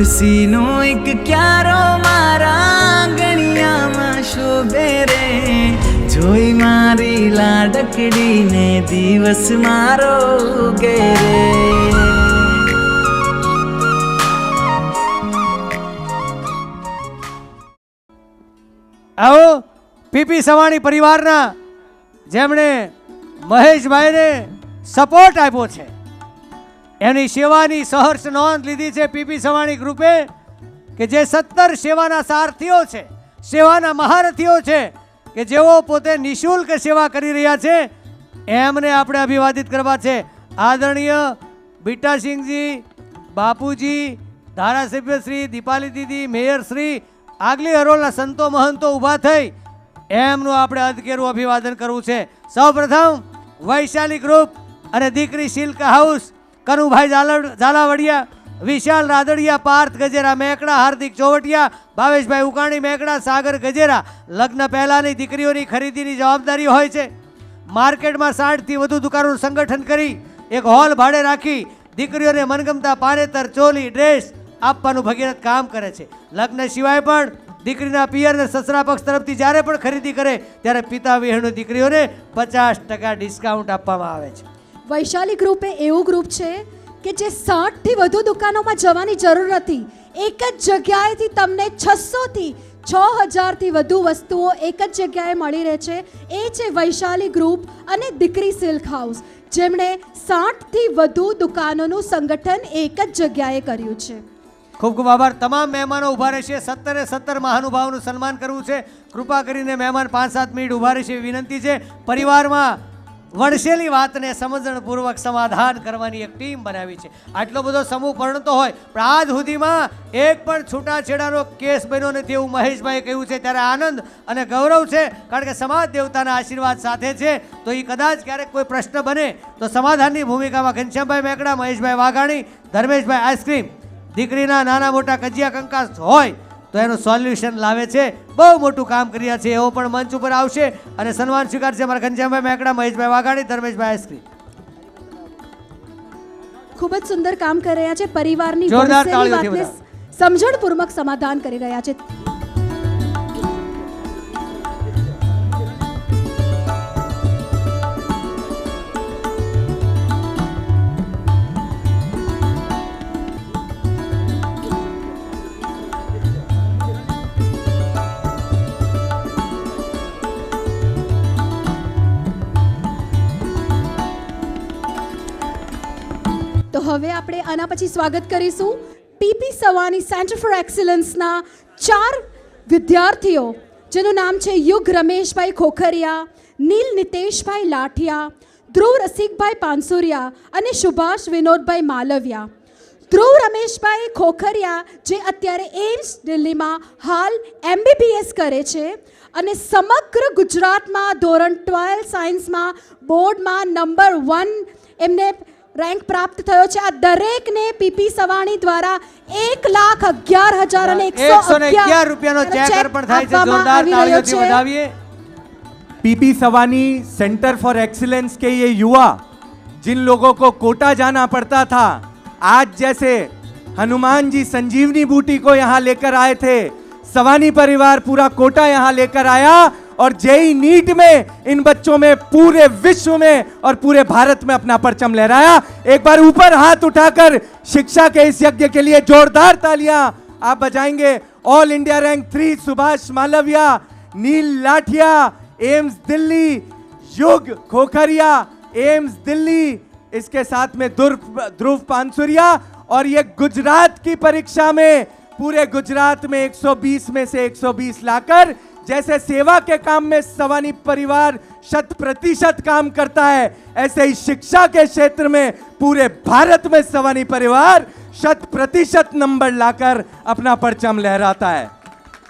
તુલસીનો એક ક્યારો મારા ગણિયામાં શોભે રે. જોઈ મારી લાડકડીને દિવસ મારો ઉગે રે. આવો, પીપી સવાણી પરિવારના જેમણે મહેશભાઈને સપોર્ટ આપ્યો છે. એની સેવાની સહર્ષ નોંધ લીધી છે પીપી સવાણી ગ્રુપે કે જે સત્તર સેવાના સારથીઓ છે, સેવાના મહારથીઓ છે, કે જેઓ પોતે નિઃશુલ્ક સેવા કરી રહ્યા છે, એમને આપણે અભિવાદિત કરવા છે. આદરણીય બીટાસિંહજી, બાપુજી, ધારાસભ્ય શ્રી, દીપાલી દીદી, મેયર શ્રી, આગલી હરોળના સંતો મહંતો ઊભા થઈ, એમનું આપણે અધકેરું અભિવાદન કરવું છે. સૌપ્રથમ વૈશાલી ગ્રુપ અને દીકરી શિલ્કા હાઉસ કનુભાઈ ઝાલાવડિયા, વિશાલ રાદડિયા, પાર્થ ગજેરા, મેકડા, હાર્દિક ચોવટિયા, ભાવેશભાઈ ઉકાણી, મેકડા, સાગર ગજેરા, લગ્ન પહેલાંની દીકરીઓની ખરીદીની જવાબદારી હોય છે. માર્કેટમાં સાઠથી વધુ દુકાનોનું સંગઠન કરી એક હોલ ભાડે રાખી દીકરીઓને મનગમતા પારેતર ચોલી, ડ્રેસ આપવાનું ભગીરથ કામ કરે છે. લગ્ન સિવાય પણ દીકરીના પિયરને સસરા પક્ષ તરફથી જ્યારે પણ ખરીદી કરે, ત્યારે પિતા વિહેણુ દીકરીઓને પચાસ ટકા ડિસ્કાઉન્ટ આપવામાં આવે છે. વૈશાલી ગ્રુપ એવું ગ્રુપ છે કે જે સાઠથી વધુ દુકાનોમાં જવાની જરૂર નથી એક જ જગ્યાએથી તમને છસોથી છ હજારથી વધુ વસ્તુઓ એક જ જગ્યાએ મળી રહે છે. એ છે વૈશાલી ગ્રુપ અને દીકરી સિલ્ક હાઉસ. જેમણે સાઠથી વધુ દુકાનોનું સંગઠન એક જ જગ્યાએ કર્યું છે. ખૂબ ખૂબ આભાર. તમામ મહેમાનો ઊભા રહેશે. સત્તરે સત્તર મહાનુભાવનું સન્માન કરવું છે. કૃપા કરીને મહેમાન પાંચ સાત મિનિટ ઊભા રહેશે વિનંતી છે. પરિવારમાં વણસેલી વાતને સમજણપૂર્વક સમાધાન કરવાની એક ટીમ બનાવી છે. આટલો બધો સમૂહ પરણતો હોય, પણ આજ સુધીમાં એક પણ છૂટાછેડાનો કેસ બન્યો નથી એવું મહેશભાઈએ કહ્યું છે. ત્યારે આનંદ અને ગૌરવ છે, કારણ કે સમાજ દેવતાના આશીર્વાદ સાથે છે. તો એ કદાચ ક્યારેક કોઈ પ્રશ્ન બને, તો સમાધાનની ભૂમિકામાં ઘનશ્યામભાઈ મેકડા, મહેશભાઈ વાઘાણી, ધર્મેશભાઈ આઈસ્ક્રીમ, દીકરીના નાના મોટા કજિયા કંકાસ હોય તો એનું સોલ્યુશન લાવે છે. બહુ મોટું કામ કર્યા છે એવો પણ મંચ ઉપર આવશે. અને સન્માન સ્વીકારશે અમારા ઘનશ્યામભાઈ મેકડા મહેશભાઈ વાઘાણી ધર્મેશભાઈ આઈસ્ક્રીમ ખૂબ જ સુંદર કામ કરી રહ્યા છે. પરિવારની સમજણપૂર્વક સમાધાન કરી રહ્યા છે. હવે આપણે આના પછી સ્વાગત કરીશું પીપી સવાની સેન્ટર ફોર એક્સલન્સના ચાર વિદ્યાર્થીઓ, જેનું નામ છે યુગ રમેશભાઈ ખોખરિયા, નીલ નિતેશભાઈ લાઠિયા, ધ્રુવ રસિકભાઈ પાનસુરિયા અને સુભાષ વિનોદભાઈ માલવિયા. ધ્રુવ રમેશભાઈ ખોખરિયા જે અત્યારે એમ્સ દિલ્હીમાં હાલ એમબીબીએસ કરે છે અને સમગ્ર ગુજરાતમાં ધોરણ ટ્વેલ્વ સાયન્સમાં બોર્ડમાં નંબર વન એમને રેન્ક પ્રાપ્ત થયો છે આ દરેકને પીપી સવાણી દ્વારા એક લાખ અગિયાર હજાર અને એકસો એકસો ને અગિયાર રૂપિયાનો ચેક અર્પણ થાય છે જોરદાર તાળીઓથી વધાવીએ PP Savani centre for excellence के ये युवा जिन लोगों को कोटा जाना पड़ता था आज जैसे हनुमान जी संजीवनी बूटी को यहाँ लेकर आए थे सवानी परिवार पूरा कोटा यहाँ लेकर आया और जेई नीट में इन बच्चों में, पूरे विश्व में और पूरे भारत में अपना परचम लहराया। एक बार ऊपर हाथ उठाकर शिक्षा के इस यज्ञ के लिए जोरदार तालियाँ। आप बजाएँगे all India rank three Subhash Malviya, Neel Lathiya, AIIMS Delhi, Yug Khokhariya, AIIMS Delhi, इसके साथ में ध्रुव पानसुरिया, और ये गुजरात की परीक्षा में, पूरे गुजरात में 120 में से 120 लाकर जैसे सेवा के काम में सवानी परिवार शत प्रतिशत काम करता है, ऐसे ही शिक्षा के क्षेत्र में पूरे भारत में सवानी परिवार शत प्रतिशत नंबर लाकर अपना परचम लहराता है।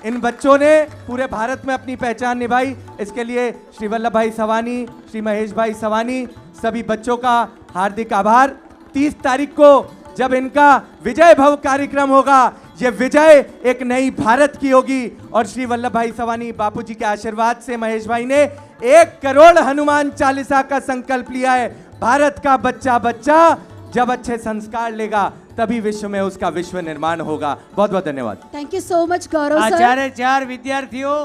इन बच्चों ने पूरे भारत में अपनी पहचान निभाई। इसके लिए श्री वल्लभ भाई सवानी, श्री महेश भाई सवानी, सभी बच्चों का हार्दिक आभार। 30 तारीख को जब इनका विजय भव कार्यक्रम होगा ये विजय एक नई भारत की होगी और श्री वल्लभ भाई सवानी बापू जी के आशीर्वाद से महेश भाई ने एक करोड़ हनुमान चालीसा का संकल्प लिया है भारत का बच्चा बच्चा जब अच्छे संस्कार लेगा तभी विश्व में उसका विश्व निर्माण होगा बहुत बहुत धन्यवाद thank you so much Gaurav આ સર ચારે ચાર વિદ્યાર્થીઓ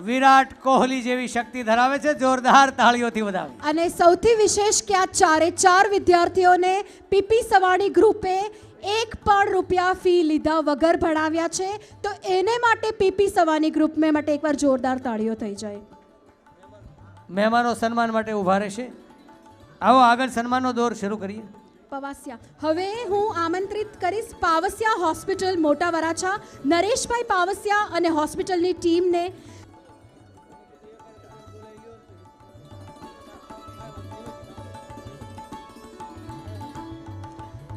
વિરાટ કોહલી જેવી શક્તિ ધરાવે છે જોરદાર તાળીઓથી વધાવે અને સૌથી વિશેષ કે આ ચારે ચાર વિદ્યાર્થીઓને પીપી સવાણી ગ્રુપે એક પણ રૂપિયા ફી લીધા વગર ભણાવ્યા છે તો એને માટે પીપી સવાની ગ્રુપ મેં માટે એકવાર જોરદાર તાળીઓ થઈ જાય. મહેમાનો સન્માન માટે ઊભા રહેશે. આવો આગળ સન્માનનો દોર શરૂ કરીએ. પવાસિયા હવે હું આમંત્રિત કરીશ પાવસિયા હોસ્પિટલ મોટા વરાછા નરેશભાઈ પાવસિયા અને હોસ્પિટલની ટીમને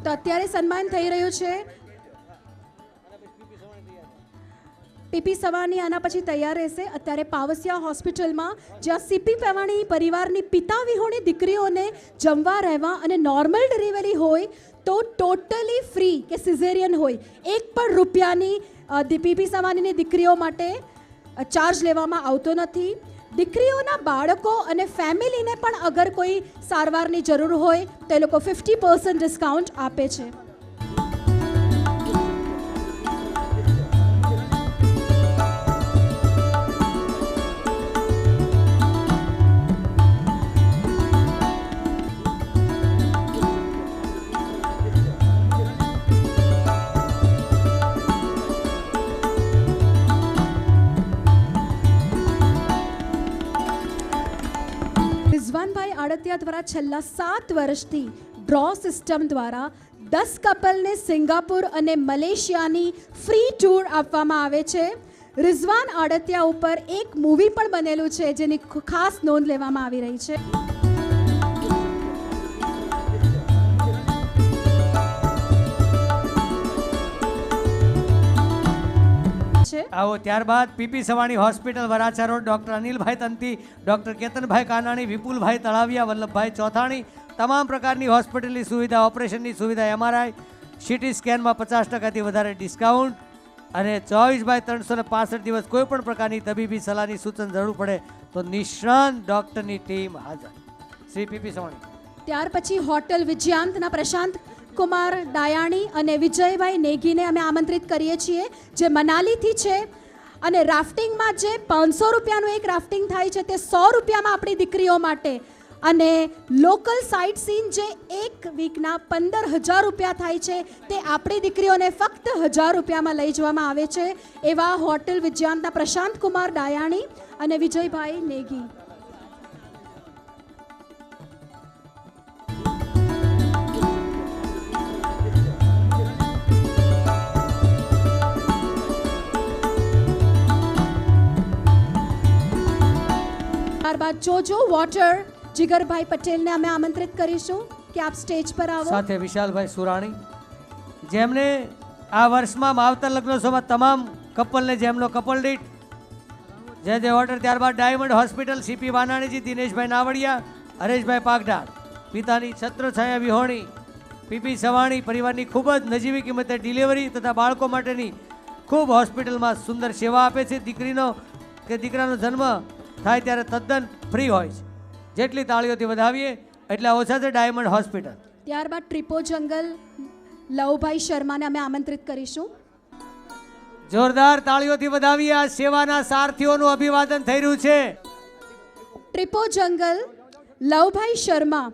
તો અત્યારે સન્માન થઈ રહ્યું છે. પીપી સવાની આના પછી તૈયાર રહેશે. અત્યારે પાવસિયા હોસ્પિટલમાં, જ્યાં સીપી પવાણી પરિવારની પિતા વિહોણી દીકરીઓને જમવા, રહેવા અને નોર્મલ ડિલિવરી હોય તો ટોટલી ફ્રી કે સિઝેરિયન હોય. એક પણ રૂપિયાની પીપી સવાનીની દીકરીઓ માટે ચાર્જ લેવામાં આવતો નથી. દીકરીઓના બાળકો અને ફેમિલીને પણ અગર કોઈ સારવારની જરૂર હોય, તો એ લોકો ફિફ્ટી પર્સન્ટ ડિસ્કાઉન્ટ આપે છે. દ્વારા છેલ્લા સાત વર્ષથી ડ્રો સિસ્ટમ દ્વારા દસ કપલને સિંગાપુર અને મલેશિયાની ફ્રી ટૂર આપવામાં આવે છે. રિઝવાન આડતિયા ઉપર એક મૂવી પણ બનેલું છે જેની ખાસ નોંધ લેવામાં આવી રહી છે. છે? આવો ત્યારબાદ P P Savani hospital Varachha road doctor Anilbhai Tanti doctor Ketanbhai Kanani Vipulbhai Talaviya Vallabhbhai Chothani તમામ પ્રકારની હોસ્પિટલની સુવિધા ઓપરેશનની સુવિધા એમઆરઆઈ સીટી સ્કેનમાં પચાસ ટકાથી વધારે ડિસ્કાઉન્ટ અને ચોવીસ બાય ત્રણસો ને પાસઠ દિવસ કોઈપણ પ્રકારની તબીબી સલાહની સૂચન જરૂર પડે તો નિષ્ણાંત ડૉક્ટરની ટીમ હાજર. શ્રી પીપી સવાણી. ત્યાર પછી હોટલ વિજયાંતના પ્રશાંત કુમાર દાયાણી અને વિજયભાઈ નેગીને અમે આમંત્રિત કરીએ છીએ, જે મનાલીથી છે. અને રાફ્ટિંગમાં જે પાંચસો રૂપિયાનું એક રાફ્ટિંગ થાય છે, તે સો રૂપિયામાં આપણી દીકરીઓ માટે. અને લોકલ સાઇટ સીન જે એક વીકના પંદર હજાર રૂપિયા થાય છે, તે આપણી દીકરીઓને ફક્ત હજાર રૂપિયામાં લઈ જવામાં આવે છે. એવા હોટેલ વિજયાંતના પ્રશાંત કુમાર દાયાણી અને વિજયભાઈ નેગી. ત્યારબાદ જોજો વોટર. જીગરભાઈ પટેલને અમે આમંત્રિત કરીશું કે આપ સ્ટેજ પર આવો. સાથે વિશાલભાઈ સુરાણી. જેમને આ વર્ષમાં માવતર લગ્નોત્સવમાં તમામ કપલને જેમનો કપલ દીઠ. જે જે ઓર્ડર ત્યારબાદ diamond hospital CP Vananiji, Dineshbhai Navadiya, Hareshbhai Pagdal પિતાની છત્રછાયા વિહોણી, પીપી સવાણી પરિવારની ખૂબ જ નજીવી કિંમતે ડિલિવરી તથા બાળકો માટેની ખૂબ હોસ્પિટલમાં સુંદર સેવા આપે છે. દીકરીનો કે દીકરાનો જન્મ થાય ત્યારે તદ્દન ફ્રી હોય છે. જેટલી તાળીઓથી વધાવીએ એટલા ઓછા છે ડાયમંડ હોસ્પિટલ. ત્યારબાદ ટ્રિપો જંગલ લવભાઈ શર્માને અમે આમંત્રિત કરીશું. જોરદાર તાળીઓથી વધાવીએ આ સેવાના સારથીઓનું અભિવાદન થઈ રહ્યું છે. ટ્રિપો જંગલ લવભાઈ શર્મા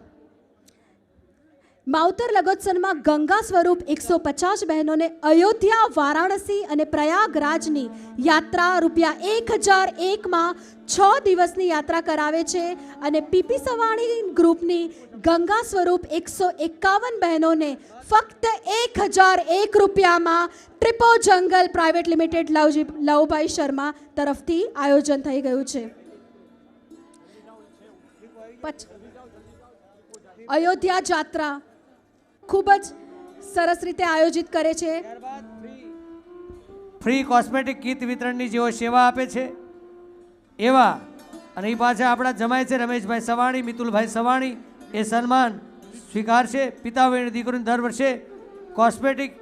માવતર લગોત્સવમાં ગંગા સ્વરૂપ એકસો પચાસ બહેનોને અયોધ્યા, વારાણસી અને પ્રયાગરાજની યાત્રા રૂપિયા એક હજાર એકમાં છ દિવસની યાત્રા કરાવે છે અને પીપી સવાણી ગ્રુપની ગંગા સ્વરૂપ એકસો એકાવન બહેનોને ફક્ત એક હજાર એક રૂપિયામાં Tripo jungle private limited Lavji Lavbhai Sharma તરફથી આયોજન થઈ ગયું છે. અયોધ્યા જાત્રા ખૂબ જ સરસ રીતે આયોજિત કરે છે. ફ્રી કોસ્મેટિક કીટ વિતરણની જેઓ સેવા આપે છે એવા અને એ પાછા આપણા જમાય છે રમેશભાઈ સવાણી મિતુલભાઈ સવાણી એ સન્માન સ્વીકારશે. પિતા વેણ દીકરીને દર વર્ષે કોસ્મેટિક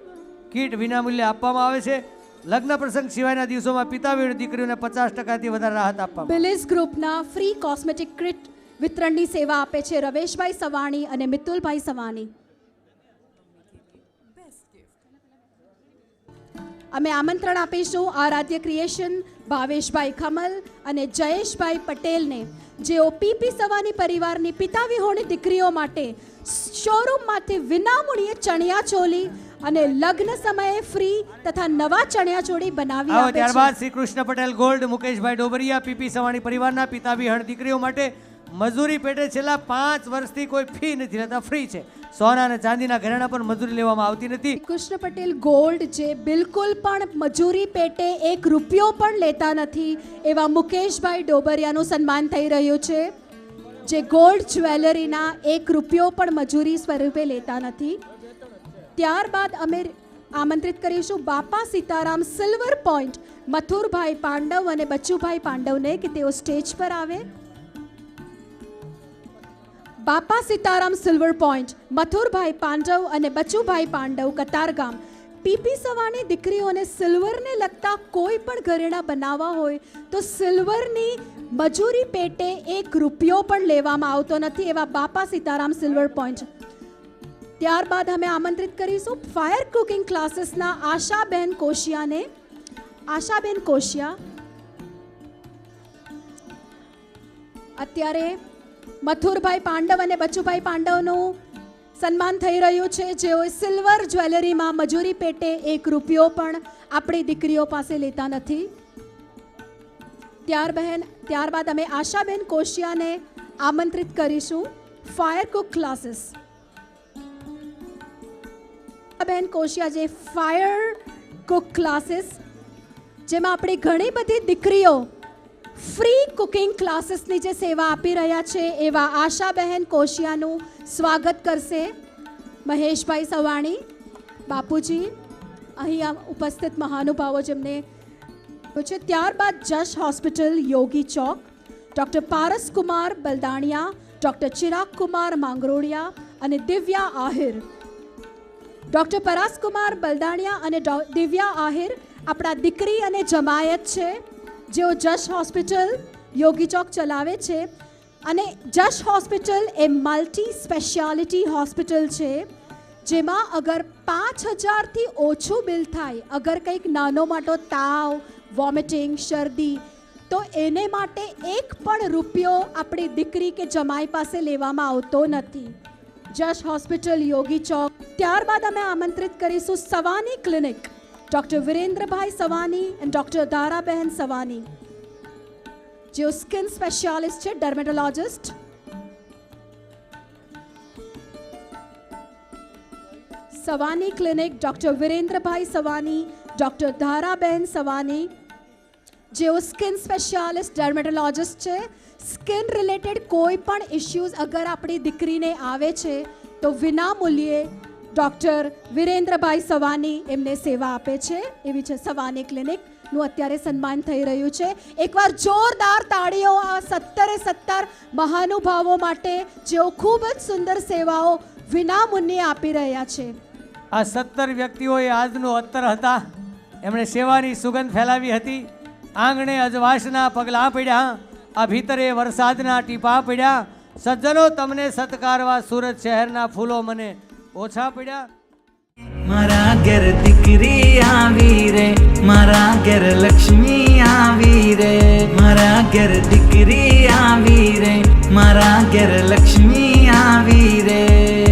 કીટ વિનામૂલ્યે આપવામાં આવે છે. લગ્ન પ્રસંગ સિવાયના દિવસોમાં પિતા વેણ દીકરીઓને પચાસ ટકાથી વધારે રાહત આપવામાં બિલિસ ગ્રુપના ફ્રી કોસ્મેટિક કીટ વિતરણની સેવા આપે છે રવેશભાઈ સવાણી અને મિતુલભાઈ સવાણી. અમે આમંત્રણ આપીશું આરાધ્ય ક્રિએશન ભાવેશભાઈ ખમલ અને જયેશભાઈ પટેલને જેઓ પીપી સવાની પરિવારની પિતા વિહોણી દીકરીઓ માટે શોરૂમમાંથી વિનામૂલ્યે ચણિયા ચોલી અને લગ્ન સમયે ફ્રી તથા નવા ચણિયા ચોળી બનાવી આપે છે. ત્યારબાદ શ્રી કૃષ્ણ પટેલ ગોલ્ડ મુકેશભાઈ ડોબરિયા પીપી સવાણી પરિવારના પિતા વિહણ દીકરીઓ માટે મજૂરી પેટે છેલ્લા પાંચ વર્ષથી કોઈ ફી નથી લેતા ફ્રી છે. સોના અને ચાંદીના ઘરેણા પણ મજૂરી લેવામાં આવતી નથી. કૃષ્ણ પટેલ ગોલ્ડ જે બિલકુલ પણ મજૂરી પેટે એક રૂપિયો પણ લેતા નથી, એવા મુકેશભાઈ ડોબરિયાનું સન્માન થઈ રહ્યું છે. જે ગોલ્ડ જ્વેલરીના એક રૂપિયો પણ મજૂરી સ્વરૂપે લેતા નથી. ત્યારબાદ અમે આમંત્રિત કરીશું બાપા સીતારામ સિલ્વર પોઈન્ટ. મથુરભાઈ પાંડવ અને બચ્ચુભાઈ પાંડવને કે તેઓ સ્ટેજ પર આવે. બાપા સીતારામ સિલ્વર પોઈન્ટ, મથુરભાઈ પાંડવ અને બચુભાઈ પાંડવ કતારગામ. પીપી સવાની દીકરીઓને સિલ્વરને લગતા કોઈ પણ ઘરેણા બનાવવા હોય તો સિલ્વરની મજૂરી પેટે એક રૂપિયો પણ લેવામાં આવતો નથી એવા બાપા સીતારામ સિલ્વર પોઈન્ટ. ત્યારબાદ અમે આમંત્રિત કરીશું ફાયર કુકિંગ ક્લાસીસના આશાબેન કોશિયાને. આશાબેન કોશિયા. અત્યારે મથુરભાઈ પાંડવ અને બચુભાઈ પાંડવનું સન્માન થઈ રહ્યું છે. જેઓ સિલ્વર જ્વેલરીમાં મજૂરી પેટે એક રૂપિયો પણ આપણી દીકરીઓ પાસે લેતા નથી. ત્યાર બહેન, ત્યારબાદ અમે આશાબેન કોશિયાને આમંત્રિત કરીશું. ફાયર કુક ક્લાસીસ બેન કોશિયા, જે ફાયર કુક ક્લાસીસ જેમાં આપણી ઘણી બધી દીકરીઓ ફ્રી કુકિંગ ક્લાસીસની જે સેવા આપી રહ્યા છે, એવા આશાબહેન કોશિયાનું સ્વાગત કરશે મહેશભાઈ સવાણી, બાપુજી, અહીં ઉપસ્થિત મહાનુભાવો જેમને છે ત્યારબાદ Jash hospital Yogi Chowk, doctor Paras Kumar Baldaniya, doctor Chirag Kumar Mangroliya અને દિવ્યા આહિર. ડૉક્ટર પરાસકુમાર બલદાણિયા અને દિવ્યા આહિર આપણા દીકરી અને જમાયત છે. જેઓ જશ હોસ્પિટલ યોગી ચોક ચલાવે છે અને જશ હોસ્પિટલ એ મલ્ટી સ્પેશિયાલિટી હોસ્પિટલ છે, જેમાં અગર પાંચ હજારથી ઓછું બિલ થાય, અગર કંઈક નાનો મોટો તાવ વોમિટિંગ શરદી, તો એને માટે એક પણ રૂપિયો આપણી દીકરી કે જમાઈ પાસે લેવામાં આવતો નથી. જશ હોસ્પિટલ યોગી ચોક. ત્યારબાદ અમે આમંત્રિત કરીશું સવાની ક્લિનિક. ડૉક્ટર વિરેન્દ્રભાઈ સવાની અને ડૉક્ટર દારાબહેન સવાની જેઓ સ્કિન સ્પેશિયાલિસ્ટ છે dermatologist Savani clinic doctor Virendrabhai Savani doctor Dharaben Savani જેઓ સ્કિન સ્પેશિયાલિસ્ટ ડર્મેટોલોજિસ્ટ છે સ્કિન રિલેટેડ કોઈ પણ ઇશ્યુઝ અગર આપણી દીકરીને આવે છે તો વિના મૂલ્યે ડૉક્ટર વિરેન્દ્રભાઈ સવાની એમને સેવા આપે છે. એવી છે સવાની ક્લિનિકનું અત્યારે સન્માન થઈ રહ્યું છે. એકવાર જોરદાર તાળીઓ આ સત્તરે સત્તર મહાનુભાવો માટે જેઓ ખૂબ જ સુંદર સેવાઓ વિનામૂલ્યે આપી રહ્યા છે. આ સત્તર વ્યક્તિઓએ આજનો અત્તર હતા. એમણે સેવાની સુગંધ ફેલાવી હતી. આંગણે અજવાસના પગલાં પડ્યા. આ ભીતરે વરસાદના ટીપા પડ્યા. સજ્જનો, તમને સત્કારવા સુરત શહેરના ફૂલો મને ઓછા પડ્યા. મારા ઘેર દીકરી આવી રે, મારા ઘેર લક્ષ્મી આવી રે. મારા ઘેર દીકરી આવી રે, મારા ઘેર લક્ષ્મી આવી રે.